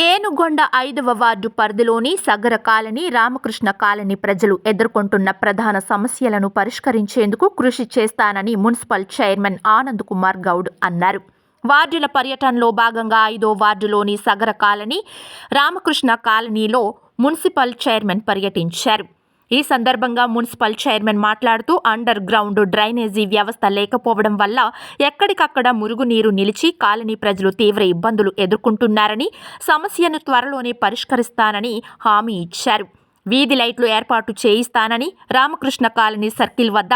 ఏనుగొండ ఐదవ వార్డు పరిధిలోని సగర colony Ramakrishna colony ప్రజలు ఎదుర్కొంటున్న ప్రధాన సమస్యలను పరిష్కరించేందుకు కృషి చేస్తానని మున్సిపల్ చైర్మన్ ఆనంద్ కుమార్ గౌడ్ అన్నారు. వార్డుల పర్యటనలో భాగంగా ఐదో వార్డులోని సగర కాలనీ రామకృష్ణ కాలనీలో మున్సిపల్ చైర్మన్ పర్యటించారు. ఈ సందర్భంగా మున్సిపల్ చైర్మన్ మాట్లాడుతూ అండర్ గ్రౌండ్ డ్రైనేజీ వ్యవస్థ లేకపోవడం వల్ల ఎక్కడికక్కడ మురుగునీరు నిలిచి కాలనీ ప్రజలు తీవ్ర ఇబ్బందులు ఎదుర్కొంటున్నారని సమస్యను త్వరలోనే పరిష్కరిస్తానని హామీ ఇచ్చారు. వీధి లైట్లు ఏర్పాటు చేయిస్తానని రామకృష్ణ కాలనీ సర్కిల్ వద్ద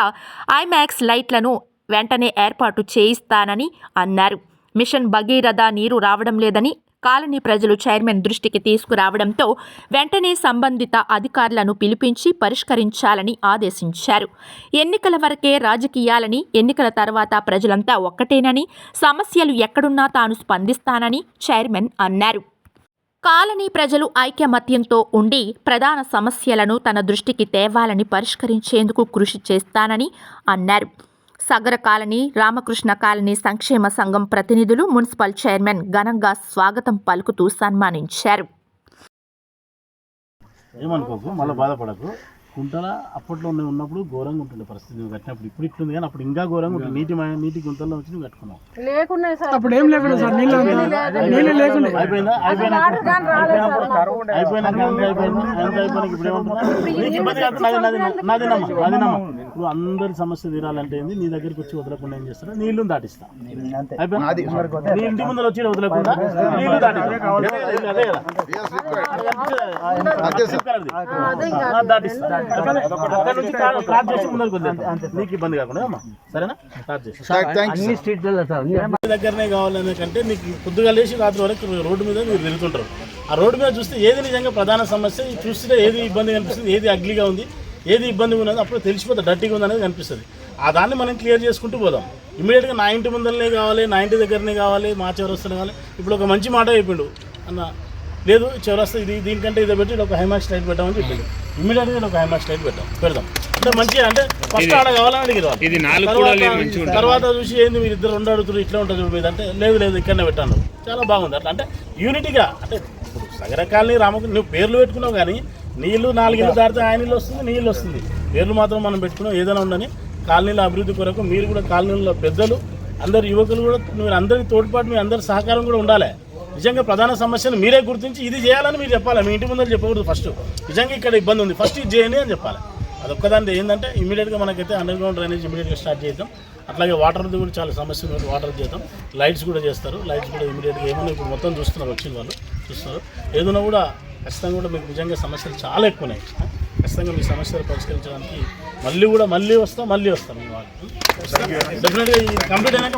ఐమాక్స్ లైట్లను వెంటనే ఏర్పాటు చేయిస్తానని అన్నారు. మిషన్ భగీరథ నీరు రావడం లేదని కాలనీ ప్రజలు చైర్మన్ దృష్టికి తీసుకురావడంతో వెంటనే సంబంధిత అధికారులను పిలిపించి పరిష్కరించాలని ఆదేశించారు. ఎన్నికల వరకే రాజకీయాలని ఎన్నికల తర్వాత ప్రజలంతా ఒక్కటేనని సమస్యలు ఎక్కడున్నా తాను స్పందిస్తానని చైర్మన్ అన్నారు. కాలనీ ప్రజలు ఐక్యమత్యంతో ఉండి ప్రధాన సమస్యలను తన దృష్టికి తేవాలని పరిష్కరించేందుకు కృషి చేస్తానని అన్నారు. సగర కాలనీ రామకృష్ణ కాలనీ సంక్షేమ సంఘం ప్రతినిధులు మున్సిపల్ చైర్మన్ ఘనంగా స్వాగతం పలుకుతూ సన్మానించారు. ఏమనుకోకు మళ్ళీ బాధపడకు. కుంటల అప్పట్లో నేను ఉన్నప్పుడు ఘోరంగా ఉంటుండే పరిస్థితి నువ్వు కట్టినప్పుడు ఇప్పుడు ఇట్లుంది కానీ అప్పుడు ఇంకా ఘోరంగా ఉంటుంది నీటి మ- నీటి గుంతల్లో వచ్చి నువ్వు కట్టుకున్నావు అప్పుడు ఏం లేకుండా సార్ నీళ్ళు నీళ్ళు లేకుండా అయిపోయిందా ఇప్పుడు అందరి సమస్య తీరాలంటే ఏంది నీ దగ్గరికి వచ్చి వదలకుండా ఏం చేస్తారా నీళ్ళు దాటిస్తా నీ ఇంటి ముందర వచ్చి వదలకుండా నీళ్ళు దాటిస్తా దాటిస్తా నీకు ఇబ్బంది కాకుండా సరేనా దగ్గరనే కావాలనే కంటే పొద్దుగా లేచి రాత్రి వరకు రోడ్డు మీద మీరు వెళ్తుంటారు ఆ రోడ్డు మీద చూస్తే ఏది నిజంగా ప్రధాన సమస్య చూస్తే ఏది ఇబ్బంది కనిపిస్తుంది ఏది అగ్లీగా ఉంది ఏది ఇబ్బందిగా ఉన్నది అప్పుడు తెలిసిపోతే డర్టీగా ఉంది అనేది కనిపిస్తుంది. ఆ దాన్ని మనం క్లియర్ చేసుకుంటూ పోదాం. ఇమీడియట్గా నా ఇంటి ముందరనే కావాలి నా ఇంటి దగ్గరనే కావాలి మా చివరస్తనే కావాలి. ఇప్పుడు ఒక మంచి మాట అయిపోయిండు అన్న లేదు చివరస్తా ఇది దీనికంటే ఇది పెట్టి ఒక హైమాక్స్ లైట్ పెట్టామని చెప్పిండు ఇమీడియట్గా ఒక హైమాక్స్ లైట్ పెట్టాం. పెడదాం. అంటే మంచిగా అంటే ఫస్ట్ ఆడ కావాలని నాలుగు తర్వాత- చూసి ఏంది మీరు ఇద్దరు రెండు అడుగుతారు ఇట్లా ఉంటుంది చూడు మీద అంటే లేదు లేదు ఇక్కడనే పెట్టాను. చాలా బాగుంది అట్లా. అంటే యూనిటీగా అంటే ఇప్పుడు సగర కాలనీ రామకు నువ్వు పేర్లు పెట్టుకున్నావు కానీ నీళ్ళు నాలుగేళ్ళు దాటితే ఆయన నీళ్ళు వస్తుంది నీళ్ళు వస్తుంది. పేర్లు మాత్రం మనం పెట్టుకున్నాం ఏదైనా ఉండని కాలనీల అభివృద్ధి కొరకు మీరు కూడా కాలనీల పెద్దలు అందరు యువకులు కూడా మీరు అందరి తోడ్పాటు మీ అందరి సహకారం కూడా ఉండాలి. నిజంగా ప్రధాన సమస్యను మీరే గుర్తించి ఇది చేయాలని మీరు చెప్పాలి. మీ ఇంటి ముందర చెప్పకూడదు ఫస్ట్ నిజంగా ఇక్కడ ఇబ్బంది ఉంది. ఫస్ట్ ఇది చేయండి అని చెప్పాలి. అదొక్కదాని ఏంటంటే ఇమీడియట్గా మనకైతే అండర్ గ్రౌండ్ డ్రైనేజ్ ఇమీడియట్గా స్టార్ట్ చేద్దాం. అట్లాగే వాటర్ది కూడా చాలా సమస్యలు వాటర్ చేద్దాం. లైట్స్ కూడా చేస్తారు. లైట్స్ కూడా ఇమీడియట్గా ఏమన్నా ఇప్పుడు మొత్తం చూస్తున్నారు వచ్చిన వాళ్ళు చూస్తారు ఏదైనా కూడా ఖచ్చితంగా కూడా మీకు నిజంగా సమస్యలు చాలా ఎక్కువ ఉన్నాయి. ఖచ్చితంగా మీ సమస్యలు పరిష్కరించడానికి మళ్ళీ కూడా మళ్ళీ వస్తాం మళ్ళీ వస్తాం. మీ వాళ్ళు డెఫినెట్గా కంప్లీట్ అయినాక